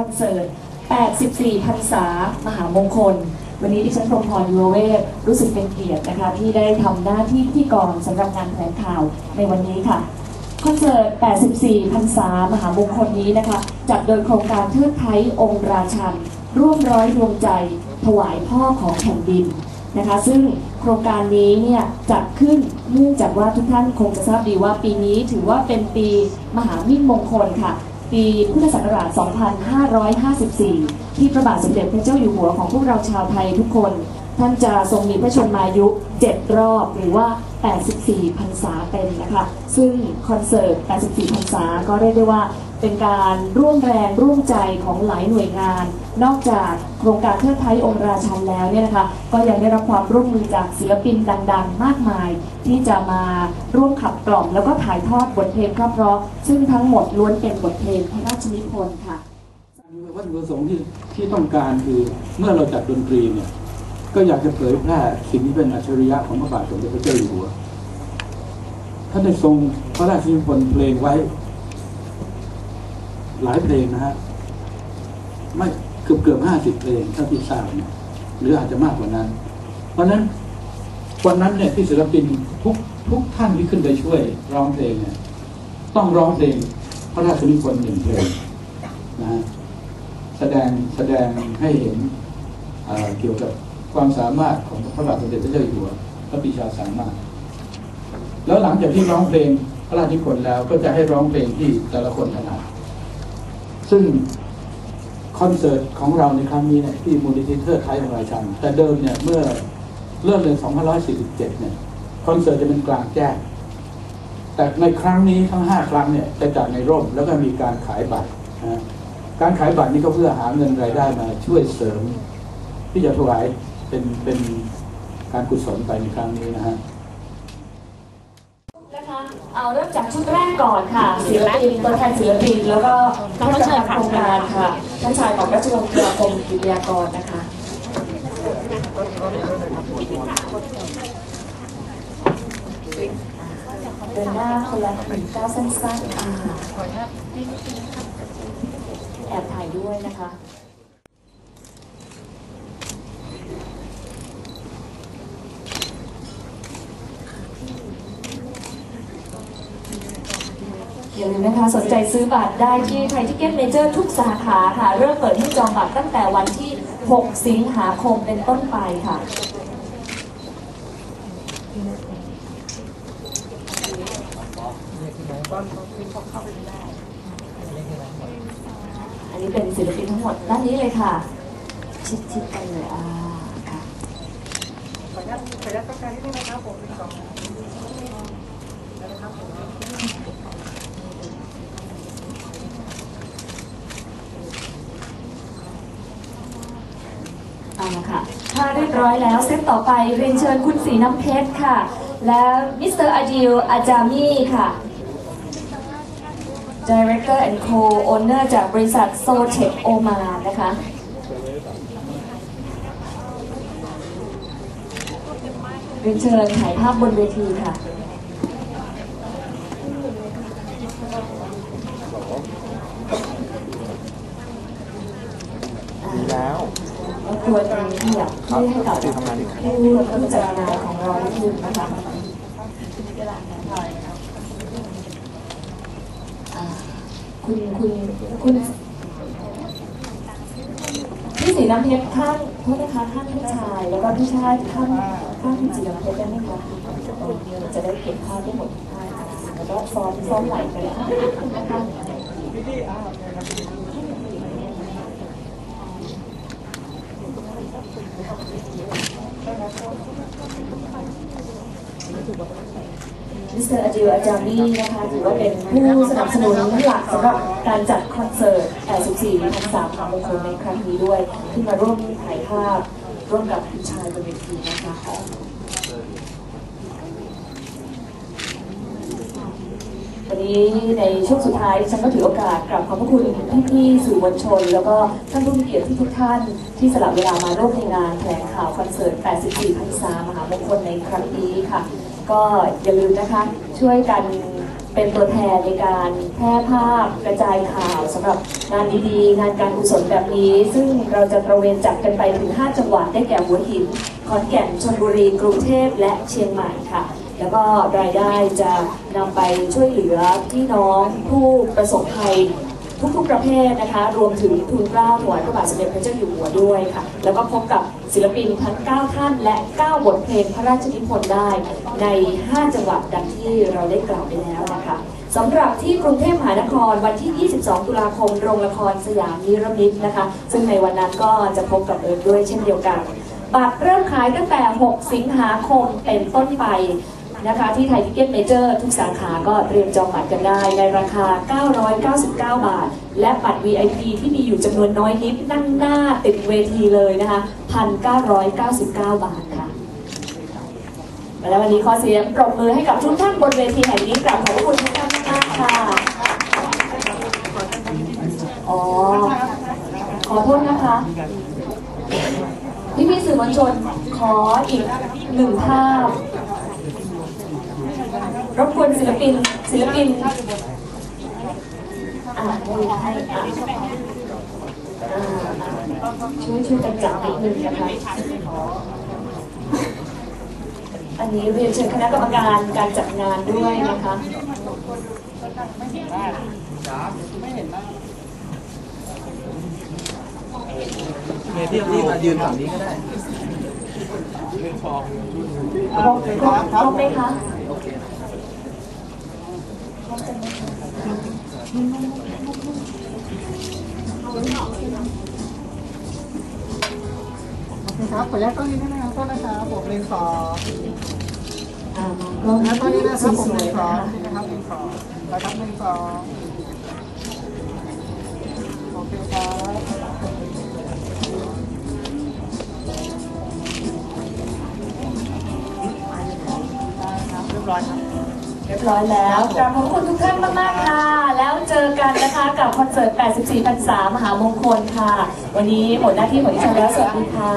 อนเสิร์ต 84 พรรษามหามงคล วันนี้ดิฉันพรหมพรยูเวศรู้สึกเป็นเกียรตินะคะ ที่ได้ทำหน้าที่พิธีกรสำหรับงานแถลงข่าวในวันนี้ค่ะ คอนเสิร์ต 84 พรรษามหามงคลนี้นะคะ จัดโดยโครงการเทิดไทยองค์ราชัน ร่วมร้อยดวงใจ ถวายพ่อของแผ่นดินนะคะ ซึ่งโครงการนี้เนี่ยจัดขึ้นเนื่องจากว่าทุกท่านคงจะทราบดีว่าปีนี้ถือว่าเป็นปีมหามิ่งมงคลค่ะ ปีพุทธศักราช 2554 ที่พระบาทสมเด็จพระเจ้าอยู่หัวของพวกเราชาวไทยทุกคน ท่านจะทรงมีพระชนมายุ 7 รอบหรือว่า 84 พรรษาเต็มนะคะ ซึ่งคอนเสิร์ต 84 พรรษา ก็เรียกได้ว่าเป็นการร่วมแรงร่วมใจของหลายหน่วยงาน นอกจากโครงการเทิดไทยองค์ราชันแล้วเนี่ยนะคะ ก็ยังได้รับความร่วมมือจากศิลปินดังๆ มากมาย ที่จะมาร่วมขับกล่อม แล้วก็ถ่ายทอดบทเพลงเพราะๆซึ่งทั้งหมดล้วนเป็นบทเพลงพระราชนิพนธ์ค่ะวัตถุประสงค์ที่ที่ต้องการคือเมื่อเราจัดดนตรีเนี่ย ก็อยากจะเผยแพร่สิ่งที่เป็นอัจฉริยะของพระบาทสมเด็จพระเจ้าอยู่หัวท่านได้ทรงพระราชนิพนธ์เพลงไว้ หลายเพลงนะฮะไม่เกือบเกือบห้าสิบเพลงเท่าที่ทราบเนี่ยหรืออาจจะมากกว่านั้น เพราะนั้นวันนั้นเนี่ยที่ศิลปินทุกทุกท่านที่ขึ้นไปช่วยร้องเพลงเนี่ยต้องร้องเพลงพระราชนิพนธ์หนึ่งเพลงนะฮะแสดงแสดงให้เห็นเกี่ยวกับ ความสามารถของพระบาทสมเด็จพระเจ้าอยู่หัวพระปีชาสามารถ แล้วหลังจากที่ร้องเพลงพระราชนิพนธ์แล้วก็จะให้ร้องเพลงที่แต่ละคนถนัดซึ่งคอนเสิร์ตของเราในครั้งนี้เนี่ยที่มูลนิธิเทิดไทยของราชันแต่เดิมเนี่ยเมื่อเริ่มเดือน2547 เนี่ยคอนเสิร์ตจะเป็นกลางแจ้งแต่ในครั้งนี้ทั้ง 5 ครั้งเนี่ยจะจัดในร่มแล้วก็มีการขายบัตรนะการขายบัตรนี่ก็เพื่อหาเงินรายได้มาช่วยเสริมที่จะถวาย เป็นเป็นการกุศลไปในครั้งนี้นะฮะนะคะเอาเริ่มจากชุดแรกก่อนค่ะศิลปินตัวแทนศิลปินแล้วก็ท่านประธานโครงการค่ะท่านชายของราชวงศ์กีฬาคมกิติยากรนะคะเดินหน้าคนละหนึ่งก้าวสั้นๆอ่าแอบถ่ายด้วยนะคะ อย่าลืมนะคะสนใจซื้อบัตรได้ที่ไทยทิเก็ตเมเจอร์ทุกสาขาค่ะ เริ่มเปิดให้จองบัตรตั้งแต่วันที่ 6 สิงหาคมเป็นต้นไปค่ะอันนี้เป็นศิลปินทั้งหมดด้านนี้เลยค่ะ ชิดๆกันเลยอ่าค่ะขออนุญาตขออนุญาตต้องการที่นี่นะครับผมเป็นสองนะครับผม เอาละ ค่ะถ้าเรียบร้อยแล้วเซตต่อไปเรียนเชิญคุณสีน้ำเพชรค่ะ และมิสเตอร์อาดิลอาจามีค่ะ Director and Co-owner จากบริษัท s o t e c h Oman นะคะเรียนเชิญถ่ายภาพบนเวทีค่ะ ดีแล้ว แล้วตัวเองที่อยากที่ให้กับผู้ผู้จัดงานของเราได้ยินนะคะคุณคุณคุณพี่สีน้ำเพชรข้างโทษนะคะข้างพี่ชาย แล้วก็พี่ชายข้างข้างพี่สีน้ำเพชรได้ไหมคะจะได้เก็บภาพได้หมดแล้วก็ซ้อมซ้อมไหลไปเลยนะคะ พี่ที่อ่าครับ มิสเตอร์อาจิวอาจารีนะคะถือว่าเป็นผู้สนับสนุนหลักสำหรับการจัดคอนเสิร์ต 84พรรษาของมงคลในครั้งนี้ด้วย ที่มาร่วมถ่ายภาพร่วมกับคุณชายบนเวทีนะคะวันนี้ในช่วงสุดท้ายฉันก็ถือโอกาสกราบขอบพระคุณพี่ๆสื่อมวลชน แล้วก็ท่านผู้มีเกียรติทุกท่านที่สละเวลามาร่วมในงานแถลงข่าวคอนเสิร์ต 84พรรษามหามงคลในครั้งนี้ค่ะ ก็อย่าลืมนะคะช่วยกันเป็นตัวแทนในการแพร่ภาพกระจายข่าวสำหรับงานดีๆ งานการกุศลแบบนี้ ซึ่งเราจะตระเวนจัดกันไปถึง 5 จังหวัดได้แก่หัวหินขอนแก่นชลบุรีกรุงเทพและเชียงใหม่ค่ะ แล้วก็รายได้จะนำไปช่วยเหลือพี่น้องผู้ประสบภัย ทุกๆประเภทนะคะ รวมถึงทุนกล้าถวายพระบาทสมเด็จพระเจ้าอยู่หัวด้วยค่ะ แล้วก็พบกับศิลปินทั้ง 9 ท่านและ 9 บทเพลงพระราชนิพนธ์ได้ ใน 5 จังหวัดดังที่เราได้กล่าวไปแล้วนะคะสำหรับที่กรุงเทพมหานครวันที่ 22 ตุลาคม โรงละครสยามนิรมิตนะคะ ซึ่งในวันนั้นก็จะพบกับเอิร์ด้วยเช่นเดียวกัน บัตรเริ่มขายตั้งแต่ 6 สิงหาคมเป็นต้นไป นะคะที่ไทยทิเก็ตเมเจอร์ทุกสาขาก็เตรียมจองบัตรกันได้ในราคา 999 บาท และบัตร VIP ที่มีอยู่จำนวนน้อยนิดนั่งหน้าติดเวทีเลยนะคะ 1,999 บาทค่ะ และวันนี้ขอเสียงปรบมือให้กับทุกท่านบนเวทีแห่งนี้กราบขอบพระคุณทุกท่านมากค่ะอ๋อขอโทษนะคะพี่พี่สื่อมวลชนขออีกหนึ่งภาพ รบกวนศิลปินศิลปินอ่าให้ให้อ่าอ่าช่วยช่วยกันจับนิดนึงนะคะอันนี้เรียนเชิญคณะกรรมการการจัดงานด้วยนะคะเมย์พี่พี่มายืนฝั่งนี้ก็ได้ครบครบครบไหมคะ โอเครับขออนุญาตกล้องนี้ได้ไหมครับโทษนะครับผมเลนสองอ่าขออนุญาตองนี้นะครับผมวเลยนสองนะครับเลนสองนะครับเลนสองโอเคครับได้ครับเรียบร้อยครับ เรียบร้อยแล้วกราบขอบคุณทุกท่านมากๆค่ะ แล้วเจอกันนะคะกับคอนเสิร์ต 84พรรษามหามงคลค่ะ วันนี้หมดหน้าที่หมดิฉันแล้วสวัสดีค่ะ